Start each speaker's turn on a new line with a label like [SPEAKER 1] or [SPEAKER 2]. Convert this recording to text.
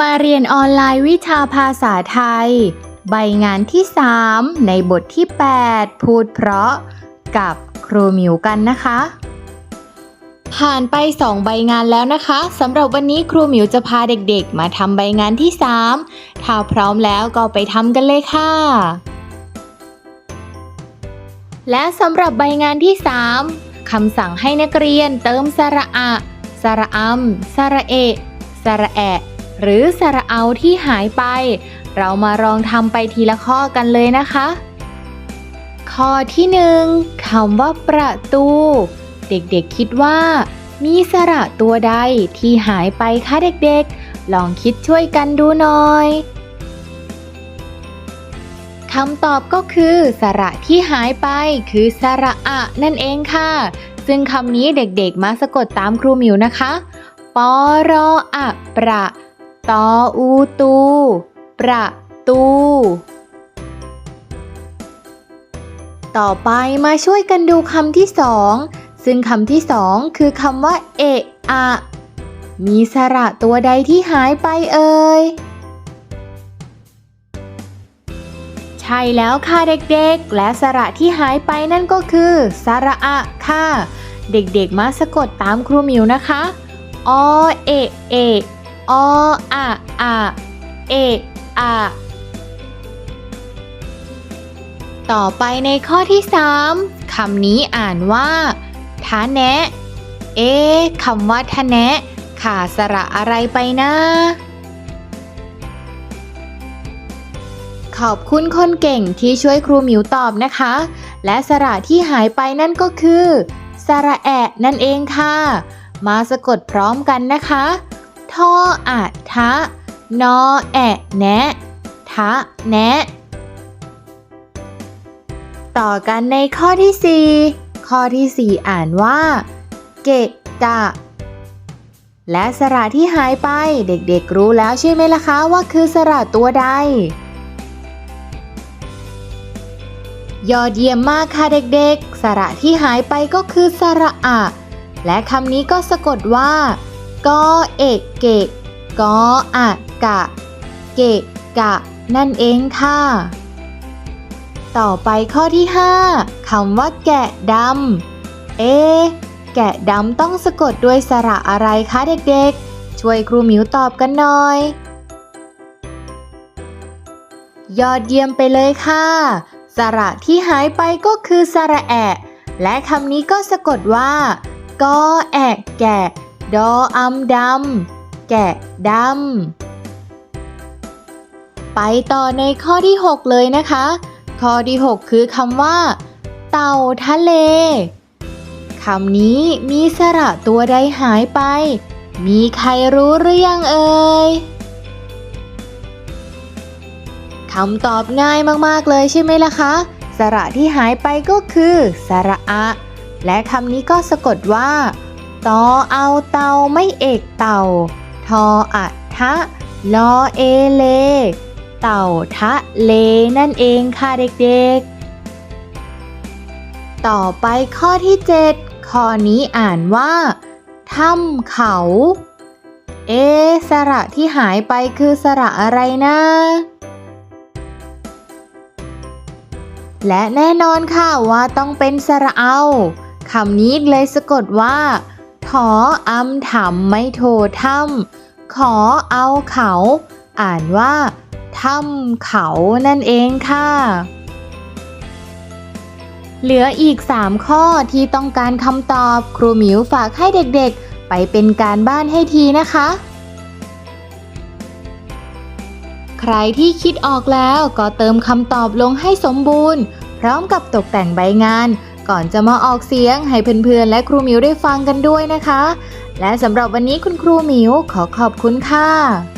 [SPEAKER 1] มาเรียนออนไลน์วิชาภาษาไทย ใบงานที่ 3 ในบทที่ 8 พูดเพราะ กับครูหมิวกันนะคะ ผ่านไป 2 ใบงานแล้วนะคะสำหรับวันนี้ครูหมิวจะพาเด็กๆ มาทำใบงานที่ 3 ถ้าพร้อมแล้วก็ไปทำกันเลยค่ะ และสำหรับใบงานที่ 3คำสั่งให้นักเรียนเติมสระอะ สระอำสระเอะสระแอะ หรือสระเอาที่หายไป เรามาลองทำไปทีละข้อกันเลยนะคะ ข้อที่หนึ่งคำว่าประตู เด็กๆคิดว่า มีสระตัวใดที่หายไปคะเด็กๆ ลองคิดช่วยกันดูหน่อยคำตอบก็คือ สระที่หายไปคือสระอะนั่นเองค่ะ ซึ่งคำนี้เด็กๆมาสะกดตามครูมิวนะคะ ปอรออะ ประ ตออูตู ประตู ต่อไปมาช่วยกันดูคำที่สอง ซึ่งคำที่สองคือคำว่า เอะอะ มีสระตัวใดที่หายไปเอ่ย ใช่แล้วค่ะเด็กๆ และสระที่หายไปนั่นก็คือสระอะค่ะ เด็กๆ มาสะกดตามครูมิวนะคะ อ เอะเอะ ออะอะเออะต่อไปในข้อที่ 3คำนี้อ่านว่าทะแนะ เอ๊คำว่าทะแนะขาดสระอะไรไปนะ ขอบคุณคนเก่งที่ช่วยครูหมิวตอบนะคะ และสระที่หายไปนั่นก็คือ สระแอะนั่นเองค่ะ มาสะกดพร้อมกันนะคะ ทออะทะ นอแอะแนะทะแนะ ต่อกันในข้อที่ 4 ข้อที่ 4 อ่านว่า เกะกะ และสระที่หายไปเด็กๆรู้แล้วใช่ไหมล่ะคะว่าคือสระตัวใด ยอดเยี่ยมมากค่ะเด็กๆ สระที่หายไปก็คือสระอะและคำนี้ก็สะกดว่า กอเอกเกะกออะกะเกกะ นั่นเองค่ะ ต่อไปข้อที่ 5คำว่า แกะดำเอ๊แกะดำต้องสะกดด้วยสระอะไรคะเด็กๆ ช่วยครูหมิวตอบกันหน่อย ยอดเยี่ยมไปเลยค่ะ สระที่หายไปก็คือสระแอะ และคำนี้ก็สะกดว่ากอแอะแกะ ดออำดำ แกะดำ ไปต่อในข้อที่ 6 เลยนะคะ ข้อที่ 6 คือคำว่า เต่าทะเล คำนี้มีสระตัวใดหายไป มีใครรู้หรือยังเอ่ยคำตอบง่ายมากๆเลยใช่ไหมล่ะคะ สระที่หายไปก็คือ สระอะ และคำนี้ก็สะกดว่า ตอเอาเตาไม่เอกเต่า ทออะทะลอเอเล เต่าทะเลนั่นเองค่ะเด็กๆ ต่อไปข้อที่ 7 ข้อนี้อ่านว่าถ้ำเขา เอสระที่หายไปคือสระอะไรนะ และแน่นอนค่ะว่าต้องเป็นสระเอาคำนี้เลยสะกดว่า ถออำถำไม่โทถ้ำขอเอาเขา อ่านว่าถ้ำเขานั่นเองค่ะ เหลืออีก 3 ข้อที่ต้องการคำตอบครูหมิวฝากให้เด็กๆ ไปเป็นการบ้านให้ทีนะคะ ใครที่คิดออกแล้วก็เติมคำตอบลงให้สมบูรณ์ พร้อมกับตกแต่งใบงาน ก่อนจะมาออกเสียงให้เพื่อนๆ และครูหมิวได้ฟังกันด้วยนะคะ และสำหรับวันนี้คุณครูหมิวขอขอบคุณค่ะ